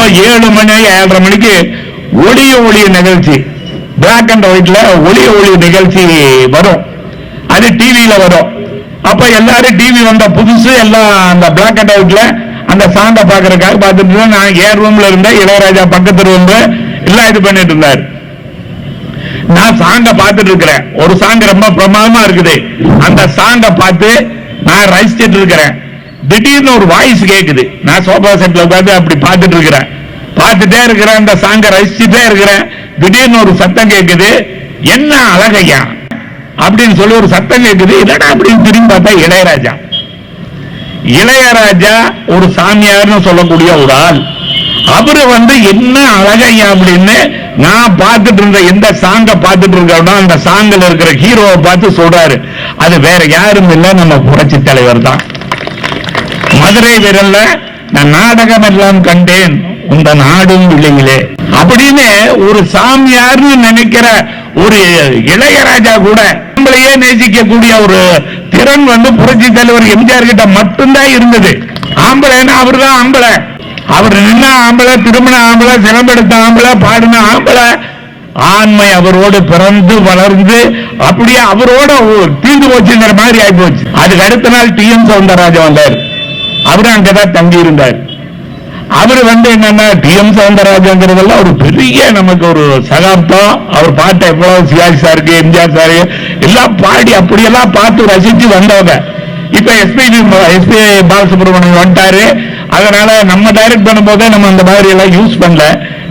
அப்ப ஏழு மணி ஏழரை மணிக்கு ஒளிய ஒளிய நிகழ்ச்சி. பிளாக் அண்ட் ஒயிட்ல ஒளிய ஒளி நிகழ்ச்சி வரும். அது டிவியில வரும். அப்ப எல்லாரும் டிவி வந்த புதுசு எல்லாம் அந்த பிளாக் அண்ட் ஒயிட்ல அந்த சாண்டை பாக்குறதுக்காக பார்த்துட்டு நான் ஏர் ரூம்ல இருந்தேன் இளையராஜா பக்கத்து ரூம்ல எல்லாம் இது பண்ணிட்டு இருந்தாரு. நான் சாண்டை பார்த்துட்டு இருக்கிறேன். ஒரு சாங் ரொம்ப பிரமாதமா இருக்குது. அந்த சாண்டை பார்த்து நான் ரசிச்சிட்டு இருக்கிறேன். திடீர்னு ஒரு வாய்ஸ் கேட்குது நான் சோபா செட்ல உட்காந்து அப்படி பார்த்துட்டு இருக்கிறேன். பார்த்துட்டே இருக்கிறேன் அந்த சாங்க ரசிச்சுட்டே இருக்கிறேன். திடீர்னு ஒரு சத்தம் கேக்குது. என்ன அழகையா? அப்படின்னு சொல்லி ஒரு சத்தம் கேட்குது என்னடா அப்படின்னு திரும்பி பார்த்தா இளையராஜா. இளையராஜா ஒரு சாமியார்னு சொல்லக்கூடிய ஒரு ஆள். அவரு வந்து என்ன அழகையா அப்படின்னு நான் பார்த்துட்டு இருந்த எந்த சாங்க பார்த்துட்டு இருக்கோம்னா அந்த சாங்கில் இருக்கிற ஹீரோவை பார்த்து சொல்றாரு. அது வேற யாரும் இல்லை நம்ம புரட்சி தலைவர் தான். மதுரை விரல்ல நான் நாடகம் எல்லாம் கண்டேன் உந்த நாடும் இல்லைங்களே அப்படின்னு ஒரு சாமியார்னு நினைக்கிற ஒரு இளையராஜா கூட நம்மளையே நேசிக்கக்கூடிய ஒரு திறன் வந்து புரட்சி தலைவர் எம்ஜிஆர் கிட்ட மட்டும்தான் இருந்தது. ஆம்பளைன்னா அவர் தான் ஆம்பளை. அவர் நின்ன ஆம்பளை திருமண ஆம்பளை சிலம்பெடுத்த ஆம்பளை பாடின ஆம்பளை. ஆண்மை அவரோடு பிறந்து வளர்ந்து அப்படியே அவரோட ஒரு தீர்ந்து போச்சுங்கிற மாதிரி ஆகி போச்சு அதுக்கு அடுத்த நாள் டி எம் சவுந்தரராஜன் வந்தார். அவரும் அங்கதான் தங்கி இருந்தார் அவர் வந்து என்னன்னா டி எம் சவுந்தரராஜங்கிறதெல்லாம் ஒரு பெரிய நமக்கு ஒரு சகாப்தம் அவர் பாட்டை எவ்வளவு சிவாஜி சாருக்கு எம்ஜிஆர் சாரு எல்லாம் பாடி அப்படியெல்லாம் பார்த்து ரசிச்சு வந்தவங்க. இப்ப எஸ்பி எஸ்பி பாலசுப்ரமணியம் வந்துட்டாரு. அதனால நம்ம டைரக்ட் பண்ணும்போதே நம்ம அந்த மாதிரி எல்லாம் யூஸ் பண்ணல.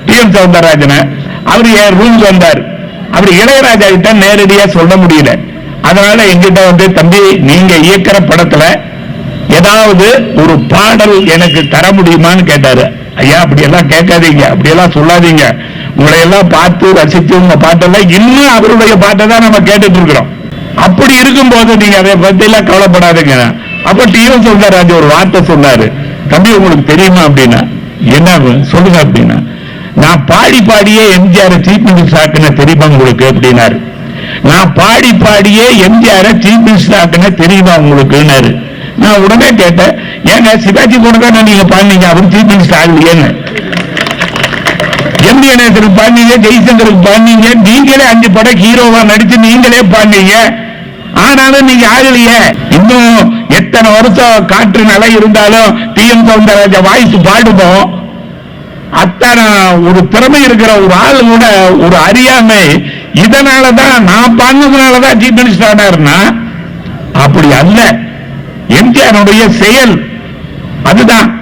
D M சவுந்தரராஜனை. அவர் என் ரூம்க்கு வந்தார். அவர் இளையராஜா கிட்ட நேரடியா சொல்ல முடியல. அதனால எங்கிட்ட வந்து தம்பி நீங்க இயக்கிற படத்துல ஏதாவது ஒரு பாடல் எனக்கு தர முடியுமான்னு கேட்டாரு. ஐயா அப்படியெல்லாம் கேட்காதீங்க அப்படியெல்லாம் சொல்லாதீங்க. உங்களை எல்லாம் பார்த்து ரசித்து உங்க பாட்டெல்லாம் இன்னும் அவருடைய பாட்டை தான் நம்ம கேட்டுட்டு இருக்கிறோம் அப்படி இருக்கும்போது நீங்க அதை பத்தி எல்லாம் கவலைப்படாதீங்க. அப்ப டிஎம் அது ஒரு வார்த்தை சொன்னாரு. தம்பி உங்களுக்கு தெரியுமா அப்படின்னா? என்ன சொல்லுங்க அப்படின்னா நான் பாடி பாடியே எம்ஜிஆர் சீஃப் மினிஸ்டர் ஆக்குன தெரியுமா உங்களுக்கு அப்படின்னாரு. நான் பாடி பாடியே எம்ஜிஆர் சீஃப் மினிஸ்டர் ஆக்குன தெரியுமா உங்களுக்குன்னாரு. நான் உடனே கேட்டேன் ஏங்க சிவாஜி கூட தான் நீங்க பாடினீங்க? அவர் சீஃப் மினிஸ்டர் ஆகலையேன்னு எம்பி கணேசனுக்கு பாடினீங்க ஜெய்சங்கருக்கு பாடினீங்க நீங்களே அஞ்சு படம் ஹீரோவா நடிச்சு நீங்களே பாடினீங்க. ஆனாலும் நீங்க ஆகலையே. இன்னும் எத்தனை வருஷம் காற்று நிலை இருந்தாலும் டி எம் சவுந்தரராஜ வாய்ஸ் பாடுவோம் அத்தனை ஒரு திறமை இருக்கிற ஒரு ஆள் கூட ஒரு அறியாமை இதனாலதான் நான் பண்ணதுனாலதான் சீஃப் மினிஸ்டர் ஆனாருன்னா அப்படி அல்ல. எம்ஜிஆருடைய செயல். அதுதான்.